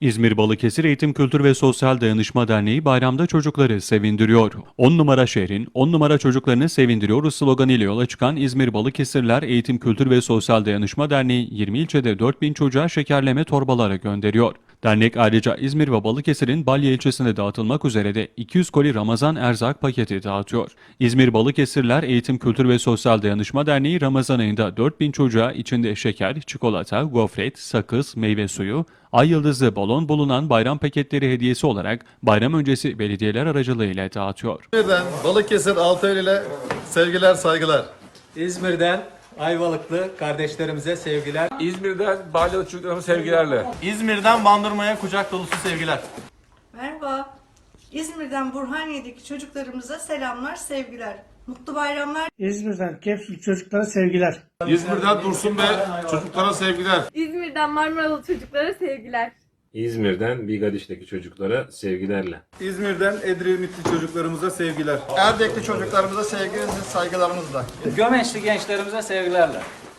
İzmir Balıkesir Eğitim Kültür ve Sosyal Dayanışma Derneği bayramda çocukları sevindiriyor. 10 numara şehrin 10 numara çocuklarını sevindiriyor sloganıyla yola çıkan İzmir Balıkesirler Eğitim Kültür ve Sosyal Dayanışma Derneği 20 ilçede 4000 çocuğa şekerleme torbaları gönderiyor. Dernek ayrıca İzmir ve Balıkesir'in Balya ilçesinde dağıtılmak üzere de 200 koli Ramazan erzak paketi dağıtıyor. İzmir Balıkesirler Eğitim Kültür ve Sosyal Dayanışma Derneği Ramazan ayında 4000 çocuğa içinde şeker, çikolata, gofret, sakız, meyve suyu, ay yıldızlı balon bulunan bayram paketleri hediyesi olarak bayram öncesi belediyeler aracılığıyla dağıtıyor. İzmir'den Balıkesir Altaylı ile sevgiler saygılar. İzmir'den Ayvalıklı kardeşlerimize sevgiler. İzmir'den Balyalı çocuklarıma sevgilerle. İzmir'den Bandırma'ya kucak dolusu sevgiler. Merhaba. İzmir'den Burhaniye'deki çocuklarımıza selamlar, sevgiler. Mutlu bayramlar İzmir'den Kepsül çocuklara sevgiler. İzmir'den Dursun Bey çocuklara sevgiler. İzmir'den Marmaralı çocuklara sevgiler. İzmir'den Bigadiş'teki çocuklara sevgilerle. İzmir'den Edremitli çocuklarımıza sevgiler. Erdekli çocuklarımıza sevginizi, saygılarımızla. Gömeçli gençlerimize sevgilerle.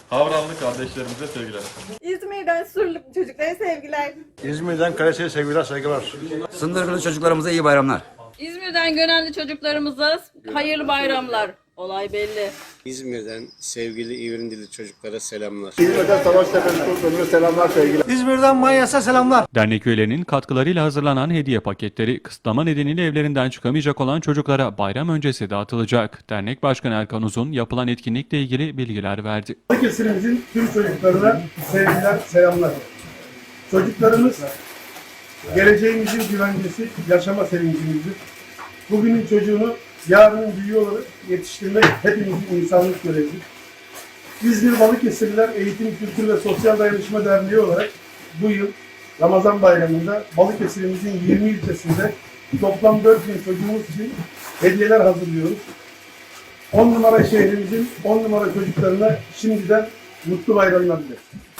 Havranlı kardeşlerimize sevgiler. İzmir'den Surlu çocuklara sevgiler. İzmir'den Kayseri sevgiler, saygılar. Sındırgılı çocuklarımıza iyi bayramlar. İzmir'den Gönenli çocuklarımıza hayırlı bayramlar. Olay belli. İzmir'den sevgili İvrindili çocuklara selamlar. İzmir'den Savaştepe çocuklarımıza selamlar, sevgiler. İzmir'den Manyas'a selamlar. Dernek üyelerinin katkılarıyla hazırlanan hediye paketleri kısıtlama nedeniyle evlerinden çıkamayacak olan çocuklara bayram öncesi dağıtılacak. Dernek Başkanı Erkan Uzun yapılan etkinlikle ilgili bilgiler verdi. Balıkesir'imizin tüm çocuklarına sevgiler, selamlar. Çocuklarımız geleceğimizin güvencesi, yaşama sevincimizdir. Bugünün çocuğunu yarının büyüğü olarak yetiştirmek hepimizin insanlık görevidir. İzmir Balıkesirliler Eğitim, Kültür ve Sosyal Dayanışma Derneği olarak bu yıl Ramazan bayramında Balıkesir'imizin 20 ilçesinde toplam 4000 çocuğumuz için hediyeler hazırlıyoruz. 10 numara şehrimizin 10 numara çocuklarına şimdiden mutlu bayramlar dileriz.